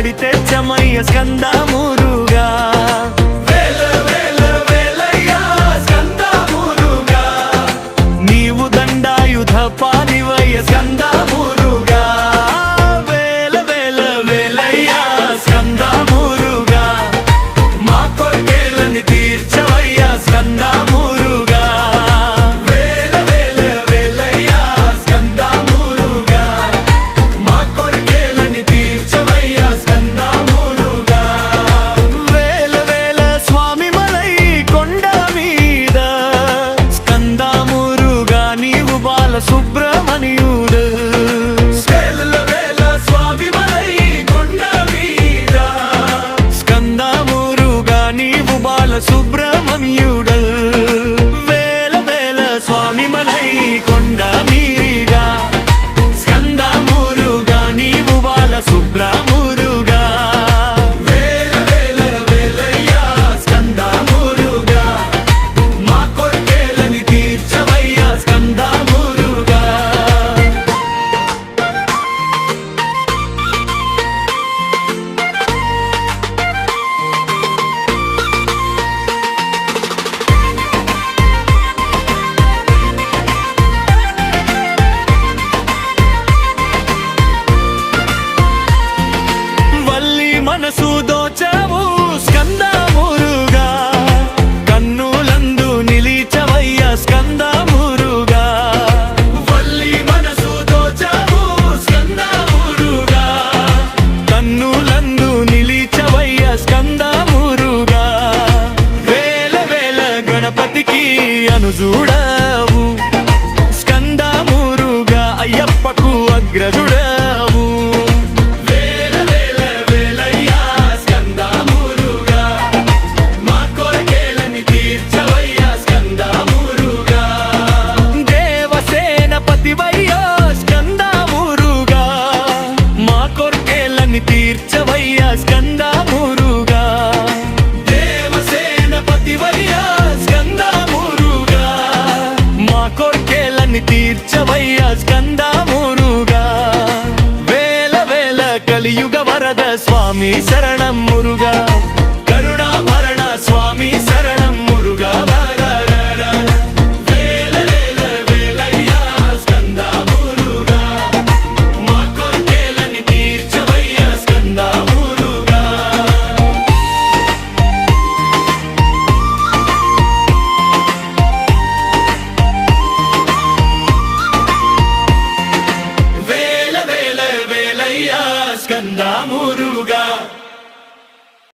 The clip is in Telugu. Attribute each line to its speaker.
Speaker 1: పడితే చమయ్య స్కందమూరుగా. సుబ్రహ్మణ్యుడు. స్కందమూరుగా నీవు బాల సుబ్రహ్మణ్యుడు వేల వేల స్వామి మలై కొండ మీరిగా స్కందమూరుగా నీవు బాల సుబ్ర వచ్చావు దోచవు కన్నులందు నిలిచవయ్య స్కందమురుగా. వల్లి మనసు దోచవు స్కందమురుగా. కన్నులందు నిలిచవయ్య స్కందమురుగా. వేల వేల గణపతికి అనుజుడవు కోరికేలని తీర్చవయ్యా స్కందామురుగా వేల వేల కలియుగ వరద స్వామి శరణం మురుగా. കണ്ടാമൂരു